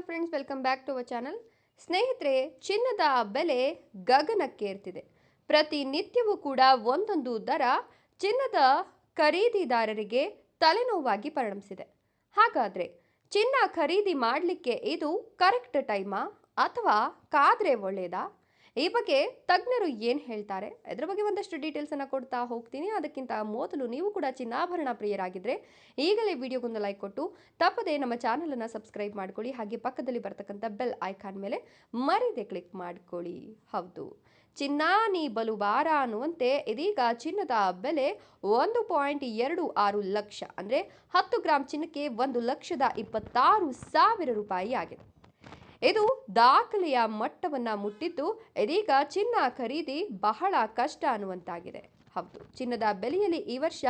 Hello friends welcome back to our channel ಸ್ನೇಹಿತರೆ, ಚಿನ್ನದ ಬೆಲೆ ಗಗನಕ್ಕೇರ್ತಿದೆ. ಪ್ರತಿನಿತ್ಯವೂ ಕೂಡ ಒಂದೊಂದು ದರ ಚಿನ್ನದ ಖರೀದಿದಾರರಿಗೆ ತಲೆನೋವಾಗಿ ಪರಿಣಮಿಸಿದೆ. ಹಾಗಾದರೆ ಚಿನ್ನ ಖರೀದಿ ಮಾಡಲಿಕ್ಕೆ ಇದು ಕರೆಕ್ಟ್ ಟೈಮಾ ಅಥವಾ ಕಾದ್ರೆ ಒಳ್ಳೆಯದಾ ಈ ಬಗ್ಗೆ ತಜ್ಞರು ಏನು ಹೇಳ್ತಾರೆ? ಅದರ ಬಗ್ಗೆ ಒಂದಷ್ಟು ಡೀಟೇಲ್ಸನ್ನು ಕೊಡ್ತಾ ಹೋಗ್ತೀನಿ. ಅದಕ್ಕಿಂತ ಮೊದಲು ನೀವು ಕೂಡ ಚಿನ್ನಾಭರಣ ಪ್ರಿಯರಾಗಿದ್ದರೆ ಈಗಲೇ ವಿಡಿಯೋಗೊಂದು ಲೈಕ್ ಕೊಟ್ಟು, ತಪ್ಪದೆ ನಮ್ಮ ಚಾನಲನ್ನು ಸಬ್ಸ್ಕ್ರೈಬ್ ಮಾಡ್ಕೊಳ್ಳಿ. ಹಾಗೆ ಪಕ್ಕದಲ್ಲಿ ಬರ್ತಕ್ಕಂಥ ಬೆಲ್ ಐಕಾನ್ ಮೇಲೆ ಮರಿದೆ ಕ್ಲಿಕ್ ಮಾಡ್ಕೊಳ್ಳಿ. ಹೌದು. ಚಿನ್ನ ನೀ ಬಲು ಬಾರ ಅನ್ನುವಂತೆ ಇದೀಗ ಚಿನ್ನದ ಬೆಲೆ ಒಂದು ಪಾಯಿಂಟ್ ಎರಡು ಆರು ಲಕ್ಷ. ಅಂದರೆ ಹತ್ತು ಗ್ರಾಂ ಚಿನ್ನಕ್ಕೆ ಒಂದು ಲಕ್ಷದ ಇಪ್ಪತ್ತಾರು ಸಾವಿರ ರೂಪಾಯಿ ಆಗಿದೆ. ಇದು ದಾಖಲೆಯ ಮಟ್ಟವನ್ನ ಮುಟ್ಟಿದ್ದು, ಇದೀಗ ಚಿನ್ನ ಖರೀದಿ ಬಹಳ ಕಷ್ಟ ಅನ್ನುವಂತಾಗಿದೆ. ಹೌದು, ಚಿನ್ನದ ಬೆಲೆಯಲ್ಲಿ ಈ ವರ್ಷ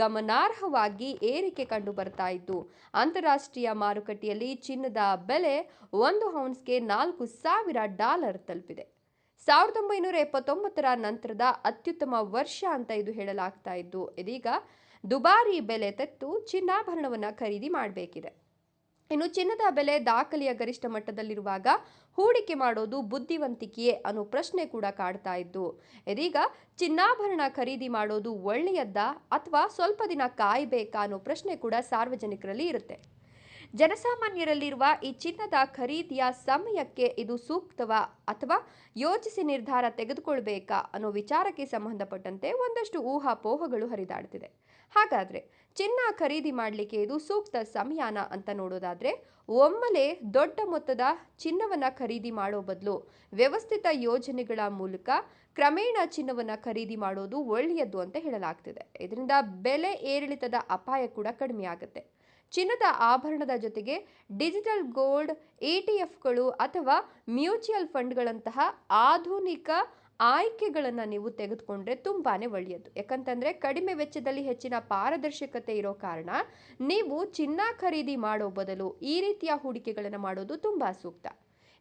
ಗಮನಾರ್ಹವಾಗಿ ಏರಿಕೆ ಕಂಡು ಬರ್ತಾ ಇದ್ದು, ಅಂತಾರಾಷ್ಟ್ರೀಯ ಮಾರುಕಟ್ಟೆಯಲ್ಲಿ ಚಿನ್ನದ ಬೆಲೆ ಒಂದು ಹೌನ್ಸ್ಗೆ ನಾಲ್ಕು ಸಾವಿರ ಡಾಲರ್ ತಲುಪಿದೆ. ಸಾವಿರದ ಒಂಬೈನೂರ ಎಪ್ಪತ್ತೊಂಬತ್ತರ ನಂತರದ ಅತ್ಯುತ್ತಮ ವರ್ಷ ಅಂತ ಇದು ಹೇಳಲಾಗ್ತಾ ಇದ್ದು, ಇದೀಗ ದುಬಾರಿ ಬೆಲೆ ತೆತ್ತು ಚಿನ್ನಾಭರಣವನ್ನು ಖರೀದಿ ಮಾಡಬೇಕಿದೆ. ಇನ್ನು ಚಿನ್ನದ ಬೆಲೆ ದಾಖಲೆಯ ಗರಿಷ್ಠ ಮಟ್ಟದಲ್ಲಿರುವಾಗ ಹೂಡಿಕೆ ಮಾಡೋದು ಬುದ್ಧಿವಂತಿಕೆಯೇ ಅನ್ನೋ ಪ್ರಶ್ನೆ ಕೂಡ ಕಾಡ್ತಾ ಇದ್ದು, ಇದೀಗ ಚಿನ್ನಾಭರಣ ಖರೀದಿ ಮಾಡೋದು ಒಳ್ಳೆಯದ್ದಾ ಅಥವಾ ಸ್ವಲ್ಪ ದಿನ ಕಾಯಬೇಕಾ ಅನ್ನೋ ಪ್ರಶ್ನೆ ಕೂಡ ಸಾರ್ವಜನಿಕರಲ್ಲಿ ಇರುತ್ತೆ. ಜನಸಾಮಾನ್ಯರಲ್ಲಿರುವ ಈ ಚಿನ್ನದ ಖರೀದಿಯ ಸಮಯಕ್ಕೆ ಇದು ಸೂಕ್ತವಾ ಅಥವಾ ಯೋಚಿಸಿ ನಿರ್ಧಾರ ತೆಗೆದುಕೊಳ್ಬೇಕಾ ಅನ್ನೋ ವಿಚಾರಕ್ಕೆ ಸಂಬಂಧಪಟ್ಟಂತೆ ಒಂದಷ್ಟು ಊಹಾಪೋಹಗಳು ಹರಿದಾಡ್ತಿದೆ. ಹಾಗಾದ್ರೆ ಚಿನ್ನ ಖರೀದಿ ಮಾಡಲಿಕ್ಕೆ ಇದು ಸೂಕ್ತ ಸಮಯಾನ ಅಂತ ನೋಡೋದಾದ್ರೆ ಒಮ್ಮೆಲೆ ದೊಡ್ಡ ಮೊತ್ತದ ಚಿನ್ನವನ್ನ ಖರೀದಿ ಮಾಡೋ ಬದಲು ವ್ಯವಸ್ಥಿತ ಯೋಜನೆಗಳ ಮೂಲಕ ಕ್ರಮೇಣ ಚಿನ್ನವನ್ನ ಖರೀದಿ ಮಾಡೋದು ಒಳ್ಳೆಯದು ಅಂತ ಹೇಳಲಾಗ್ತಿದೆ. ಇದರಿಂದ ಬೆಲೆ ಏರಿಳಿತದ ಅಪಾಯ ಕೂಡ ಕಡಿಮೆ ಆಗುತ್ತೆ. ಚಿನ್ನದ ಆಭರಣದ ಜೊತೆಗೆ ಡಿಜಿಟಲ್ ಗೋಲ್ಡ್, ಎ ಟಿ ಎಫ್ಗಳು ಅಥವಾ ಮ್ಯೂಚುವಲ್ ಫಂಡ್ಗಳಂತಹ ಆಧುನಿಕ ಆಯ್ಕೆಗಳನ್ನು ನೀವು ತೆಗೆದುಕೊಂಡ್ರೆ ತುಂಬಾ ಒಳ್ಳೆಯದು. ಯಾಕಂತಂದರೆ ಕಡಿಮೆ ವೆಚ್ಚದಲ್ಲಿ ಹೆಚ್ಚಿನ ಪಾರದರ್ಶಕತೆ ಇರೋ ಕಾರಣ ನೀವು ಚಿನ್ನ ಖರೀದಿ ಮಾಡೋ ಬದಲು ಈ ರೀತಿಯ ಹೂಡಿಕೆಗಳನ್ನು ಮಾಡೋದು ತುಂಬ ಸೂಕ್ತ.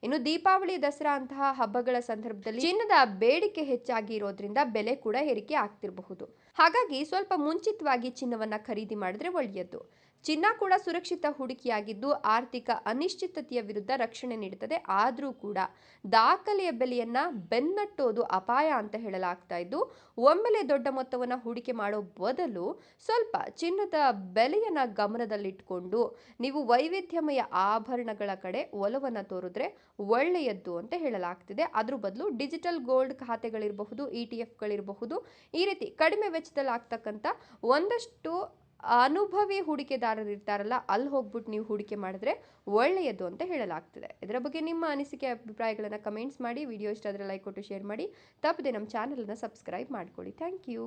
ಇನ್ನು ದೀಪಾವಳಿ, ದಸರಾ ಅಂತಹ ಹಬ್ಬಗಳ ಸಂದರ್ಭದಲ್ಲಿ ಚಿನ್ನದ ಬೇಡಿಕೆ ಹೆಚ್ಚಾಗಿ ಇರೋದ್ರಿಂದ ಬೆಲೆ ಕೂಡ ಏರಿಕೆ ಆಗ್ತಿರಬಹುದು. ಹಾಗಾಗಿ ಸ್ವಲ್ಪ ಮುಂಚಿತವಾಗಿ ಚಿನ್ನವನ್ನು ಖರೀದಿ ಮಾಡಿದ್ರೆ ಒಳ್ಳೆಯದು. ಚಿನ್ನ ಕೂಡ ಸುರಕ್ಷಿತ ಹೂಡಿಕೆಯಾಗಿದ್ದು ಆರ್ಥಿಕ ಅನಿಶ್ಚಿತತೆಯ ವಿರುದ್ಧ ರಕ್ಷಣೆ ನೀಡುತ್ತದೆ. ಆದರೂ ಕೂಡ ದಾಖಲೆಯ ಬೆಲೆಯನ್ನ ಬೆನ್ನಟ್ಟೋದು ಅಪಾಯ ಅಂತ ಹೇಳಲಾಗ್ತಾ ಇದ್ದು, ಒಮ್ಮೆಲೆ ದೊಡ್ಡ ಮೊತ್ತವನ್ನು ಹೂಡಿಕೆ ಮಾಡೋ ಬದಲು ಸ್ವಲ್ಪ ಚಿನ್ನದ ಬೆಲೆಯನ್ನ ಗಮನದಲ್ಲಿಟ್ಕೊಂಡು ನೀವು ವೈವಿಧ್ಯಮಯ ಆಭರಣಗಳ ಕಡೆ ಒಲವನ್ನು ತೋರಿದ್ರೆ ಒಳ್ಳೆಯದ್ದು ಅಂತ ಹೇಳಲಾಗ್ತಿದೆ. ಅದ್ರ ಬದಲು ಡಿಜಿಟಲ್ ಗೋಲ್ಡ್ ಖಾತೆಗಳಿರಬಹುದು, ಇ ಟಿ ಎಫ್ಗಳಿರಬಹುದು ಈ ರೀತಿ ಕಡಿಮೆ ವೆಚ್ಚದಲ್ಲಿ ಆಗ್ತಕ್ಕಂಥ ಒಂದಷ್ಟು ಅನುಭವಿ ಹೂಡಿಕೆದಾರರು ಇರ್ತಾರಲ್ಲ, ಅಲ್ಲಿ ಹೋಗ್ಬಿಟ್ಟು ನೀವು ಹೂಡಿಕೆ ಮಾಡಿದ್ರೆ ಒಳ್ಳೆಯದು ಅಂತ ಹೇಳಲಾಗ್ತದೆ. ಇದರ ಬಗ್ಗೆ ನಿಮ್ಮ ಅನಿಸಿಕೆ, ಅಭಿಪ್ರಾಯಗಳನ್ನು ಕಮೆಂಟ್ಸ್ ಮಾಡಿ ವಿಡಿಯೋ ಇಷ್ಟ ಆದರೆ ಲೈಕ್ ಕೊಟ್ಟು ಶೇರ್ ಮಾಡಿ. ತಪ್ಪದೆ ನಮ್ಮ ಚಾನಲನ್ನು ಸಬ್ಸ್ಕ್ರೈಬ್ ಮಾಡ್ಕೊಳ್ಳಿ. Thank you